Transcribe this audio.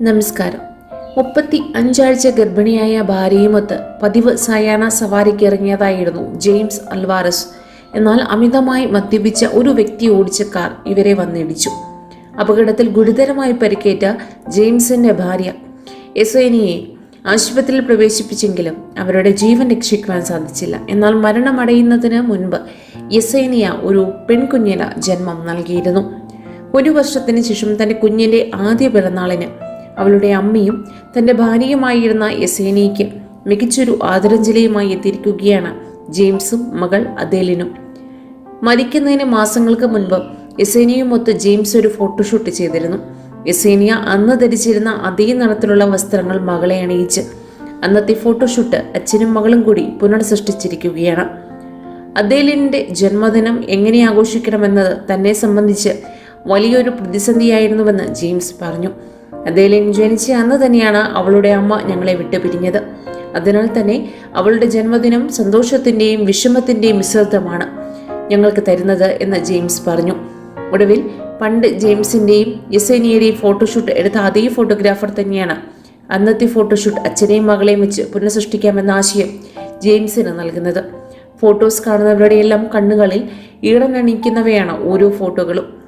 നമസ്കാരം. മുപ്പത്തി അഞ്ചാഴ്ച ഗർഭിണിയായ ഭാര്യയുമൊത്ത് പതിവ് സയാന സവാരിക്ക് ഇറങ്ങിയതായിരുന്നു ജെയിംസ് അൽവാറസ്. എന്നാൽ അമിതമായി മദ്യപിച്ച ഒരു വ്യക്തി ഓടിച്ച കാർ ഇവരെ വന്നിടിച്ചു. അപകടത്തിൽ ഗുരുതരമായി പരിക്കേറ്റ ജെയിംസിന്റെ ഭാര്യ എസേനിയെ ആശുപത്രിയിൽ പ്രവേശിപ്പിച്ചെങ്കിലും അവരുടെ ജീവൻ രക്ഷിക്കുവാൻ സാധിച്ചില്ല. എന്നാൽ മരണമടയുന്നതിന് മുൻപ് യസേനിയ ഒരു പെൺകുഞ്ഞിന് ജന്മം നൽകിയിരുന്നു. ഒരു വർഷത്തിന് ശേഷം തന്റെ കുഞ്ഞിന്റെ ആദ്യ പിറന്നാളിന് അവളുടെ അമ്മയും തന്റെ ഭാര്യയുമായിരുന്ന യസേനയ്ക്ക് മികച്ചൊരു ആദരാഞ്ജലിയുമായി എത്തിയിരിക്കുകയാണ് ജെയിംസും മകൾ അദേലിനും. മരിക്കുന്നതിന് മാസങ്ങൾക്ക് മുൻപ് യെസേനിയുമൊത്ത് ജെയിംസ് ഒരു ഫോട്ടോഷൂട്ട് ചെയ്തിരുന്നു. യസേനിയ അന്ന് ധരിച്ചിരുന്ന അതേ നിറത്തിലുള്ള വസ്ത്രങ്ങൾ മകളെ അണിയിച്ച് അന്നത്തെ ഫോട്ടോഷൂട്ട് അച്ഛനും മകളും കൂടി പുനർസൃഷ്ടിച്ചിരിക്കുകയാണ്. അദേലിന്റെ ജന്മദിനം എങ്ങനെ ആഘോഷിക്കണമെന്നത് തന്നെ സംബന്ധിച്ച് വലിയൊരു പ്രതിസന്ധിയായിരുന്നുവെന്ന് ജെയിംസ് പറഞ്ഞു. അദേലിൻ ജനിച്ച അന്ന് തന്നെയാണ് അവളുടെ അമ്മ ഞങ്ങളെ വിട്ടുപിരിഞ്ഞത് അതിനാൽ തന്നെ അവളുടെ ജന്മദിനം സന്തോഷത്തിന്റെയും വിഷമത്തിന്റെയും മിശ്രിതമാണ് ഞങ്ങൾക്ക് തരുന്നത് എന്ന് ജെയിംസ് പറഞ്ഞു. ഒടുവിൽ പണ്ട് ജെയിംസിന്റെയും യെസേനിയുടെയും ഫോട്ടോഷൂട്ട് എടുത്ത അതേ ഫോട്ടോഗ്രാഫർ തന്നെയാണ്. അന്നത്തെ ഫോട്ടോഷൂട്ട് അച്ഛനെയും മകളെയും വെച്ച് പുനഃസൃഷ്ടിക്കാമെന്ന ആശയം ജെയിംസിന് നൽകുന്നത്. ഫോട്ടോസ് കാണുന്നവരുടെയെല്ലാം കണ്ണുകളിൽ ഈടനണിക്കുന്നവയാണ് ഓരോ ഫോട്ടോകളും.